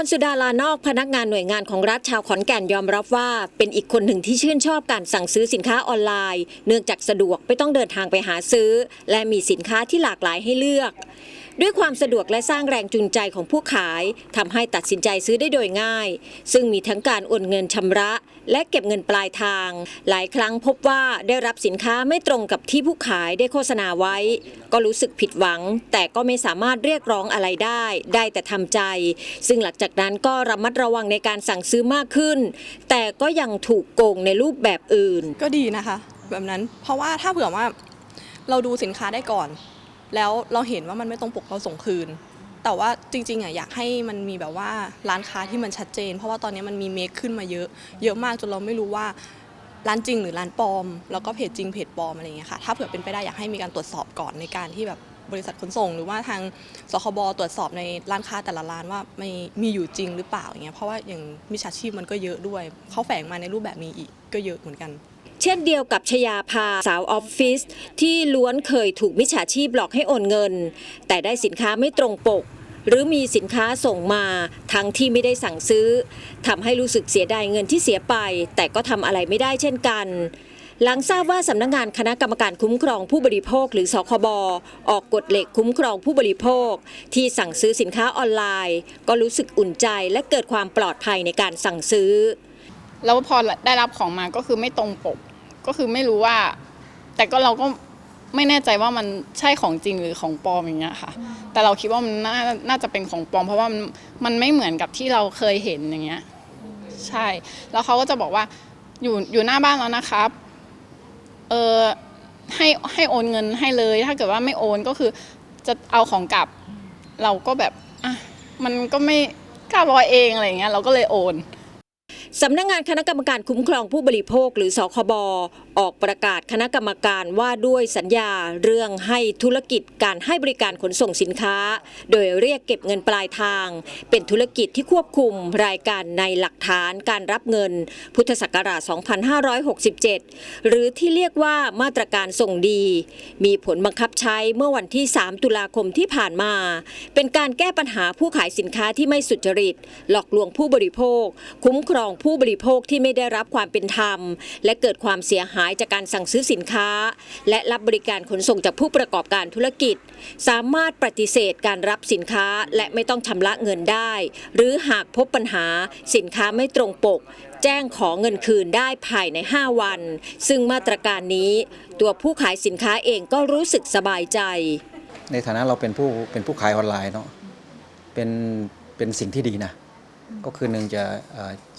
รสุดาลานอกพนักงานหน่วยงานของรัฐชาวขอนแก่นยอมรับว่า เป็นอีกคนหนึ่งที่ชื่นชอบการสั่งซื้อสินค้าออนไลน์ เนื่องจากสะดวกไม่ต้องเดินทางไปหาซื้อ และมีสินค้าที่หลากหลายให้เลือกด้วยความสะดวกและสร้างแรงจูงใจของผู้ขายทำให้ตัดสินใจซื้อได้โดยง่าย ซึ่งมีทั้งการโอนเงินชำระ และเก็บเงินปลายทาง หลายครั้งพบว่าได้รับสินค้าไม่ตรงกับที่ผู้ขายได้โฆษณาไว้ ก็รู้สึกผิดหวัง แต่ก็ไม่สามารถเรียกร้องอะไรได้ ได้แต่ทำใจ ซึ่งหลังจากนั้นก็ระมัดระวังในการสั่งซื้อมากขึ้น แต่ก็ยังถูกโกงในรูปแบบอื่น ก็ดีนะคะ แบบนั้นเพราะว่าถ้าเผื่อว่าเราดูสินค้าได้ก่อน แล้วเราเห็นว่ามันไม่ตรงปกเราส่งคืน แต่ว่าจริงๆอะอยากให้มันมีแบบว่าร้านค้าที่มันชัดเจน เพราะว่าตอนนี้มันมีเมคขึ้นมาเยอะ เยอะมากจนเราไม่รู้ว่าร้านจริงหรือร้านปลอม แล้วก็เพจจริงเพจปลอมอะไรอย่างเงี้ยค่ะถ้าเผื่อเป็นไปได้อยากให้มีการตรวจสอบก่อนในการที่แบบ บริษัทขนส่ง หรือว่าทางสคบตรวจสอบในร้านค้าแต่ละร้านว่าไม่มีอยู่จริงหรือเปล่าอย่างเงี้ยเพราะว่าอย่างมิจฉาชีพมันก็เยอะด้วยเขาแฝงมาในรูปแบบนี้อีกก็เยอะเหมือนกันเช่นเดียวกับชยาภาสาวออฟฟิศที่ล้วนเคยถูกมิจฉาชีพหลอกให้โอนเงิน แต่ได้สินค้าไม่ตรงปก หรือมีสินค้าส่งมาทั้งที่ไม่ได้สั่งซื้อทำให้รู้สึกเสียดายเงินที่เสียไป แต่ก็ทำอะไรไม่ได้เช่นกัน หลังทราบว่าสำนักงานคณะกรรมการคุ้มครองผู้บริโภคหรือสคบออกกฎเหล็กคุ้มครองผู้บริโภค ที่สั่งซื้อสินค้าออนไลน์ ก็รู้สึกอุ่นใจและเกิดความปลอดภัยในการสั่งซื้อ แล้วพอได้รับของมาก็คือไม่ตรงปก ก็คือไม่รู้ว่า แต่ก็เราก็ไม่แน่ใจว่ามันใช่ของจริงหรือของปลอมอย่างเงี้ยค่ะ แต่เราคิดว่ามันน่านาจะเป็นของปลอม เพราะว่ามันมันไม่เหมือนกับที่เราเคยเห็นอย่างเงี้ย ใช่ แล้วเขาก็จะบอกว่าอยู่อยู่หน้าบ้านแล้วนะครับ เออให้ให้โอนเงินให้เลย ถ้าเกิดว่าไม่โอนก็คือจะเอาของกลับ เราก็แบบอะมันก็ไม่เก้าร้อยเองอะไรอย่างเงี้ยเราก็เลยโอน สำนักงงานคณะกรรมการคุ้มครองผู้บริโภคหรือสคบออกประกาศคณะกรรมการว่าด้วยสัญญาเรื่องให้ธุรกิจการให้บริการขนส่งสินค้า โดยเรียกเก็บเงินปลายทาง เป็นธุรกิจที่ควบคุมรายการในหลักฐานการรับเงิน พุทธศักราช 2567 หรือที่เรียกว่ามาตรการส่งดี มีผลบังคับใช้เมื่อวันที่ 3 ตุลาคมที่ผ่านมา เป็นการแก้ปัญหาผู้ขายสินค้าที่ไม่สุจริต หลอกลวงผู้บริโภค คุ้มครองผู้บริโภคที่ไม่ได้รับความเป็นธรรม และเกิดความเสียหายจากการสั่งซื้อสินค้า และรับบริการขนส่งจากผู้ประกอบการธุรกิจ สามารถปฏิเสธการรับสินค้าและไม่ต้องชำระเงินได้ หรือหากพบปัญหาสินค้าไม่ตรงปก แจ้งขอเงินคืนได้ภายใน 5 วัน ซึ่งมาตรการนี้ ตัวผู้ขายสินค้าเองก็รู้สึกสบายใจ ในฐานะเราเป็นผู้เป็นผู้ขายออนไลน์เนาะเป็นเป็นสิ่งที่ดีนะ ก็คือหนึ่งจะ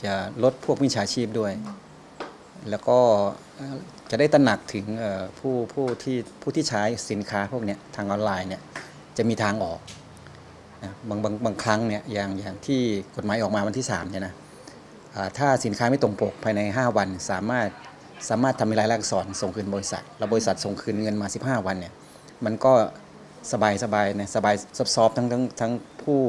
จะลดพวกมิจฉาชีพด้วย แล้วก็จะได้ตระหนักถึงผู้ผู้ที่ผู้ที่ใช้สินค้าพวกนี้ทางออนไลน์เนี่ยจะมีทางออกนะบางบางบางครั้งเนี่ยอย่างอย่างที่กฎหมายออกมาวันที่3เนี่ยนะถ้าสินค้าไม่ตรงปกภายใน 5 วัน สามารถสามารถทำเป็นรายลักษณ์ส่งคืนบริษัทแล้วบริษัทส่งคืนเงินมา 15 วันเนี่ยมันก็สบายสบายนะสบายซอฟๆทั้งทั้งทั้งผู้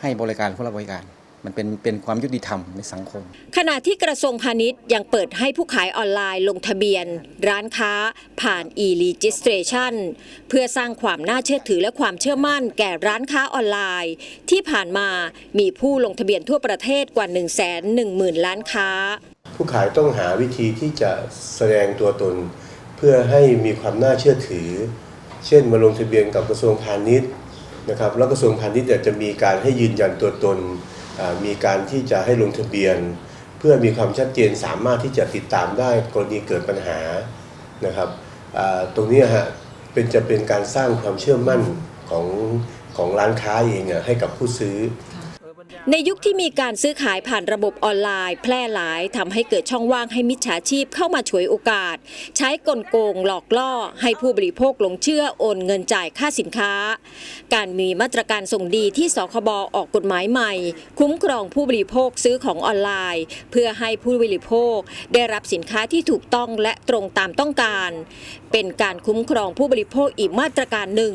ให้บริการผู้รับบริการ มันเป็นเป็นความยุติธรรมในสังคม ขณะที่กระทรวงพาณิชย์ยังเปิดให้ผู้ขายออนไลน์ลงทะเบียน ร้านค้า ผ่าน e-registration เพื่อสร้างความน่าเชื่อถือและความเชื่อมั่นแก่ร้านค้าออนไลน์ ที่ผ่านมามีผู้ลงทะเบียนทั่วประเทศกว่า 1 1 0 0 0 0 ล้านค้า ผู้ขายต้องหาวิธีที่จะแสดงตัวตน เพื่อให้มีความน่าเชื่อถือ เช่นมาลงทะเบียนกับกระทรวงพาณิชย์นะครับแล้วกระทรวงพาณิชย์จะมีการให้ยืนยันตัวตน มีการที่จะให้ลงทะเบียน เพื่อมีความชัดเจนสามารถที่จะติดตามได้กรณีเกิดปัญหานะครับตรงนี้ฮะเป็นจะเป็นการสร้างความเชื่อมั่นของของร้านค้าเองอให้กับผู้ซื้อ ในยุคที่มีการซื้อขายผ่านระบบออนไลน์ แพร่หลายทำให้เกิดช่องว่างให้มิจฉาชีพเข้ามาฉวยโอกาส ใช้กลโกงหลอกล่อ ให้ผู้บริโภคหลงเชื่อโอนเงินจ่ายค่าสินค้า การมีมาตรการส่งดีที่สคบออกกฎหมายใหม่ คุ้มครองผู้บริโภคซื้อของออนไลน์ เพื่อให้ผู้บริโภค ได้รับสินค้าที่ถูกต้องและตรงตามต้องการ เป็นการคุ้มครองผู้บริโภคอีกมาตรการหนึ่ง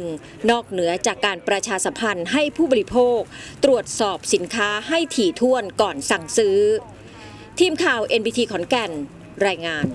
นอกเหนือจากการประชาสัมพันธ์ให้ผู้บริโภค ตรวจสอบสินค้าค้าให้ถี่ถ้วนก่อนสั่งซื้อ ทีมข่าว NBT ขอนแก่น รายงาน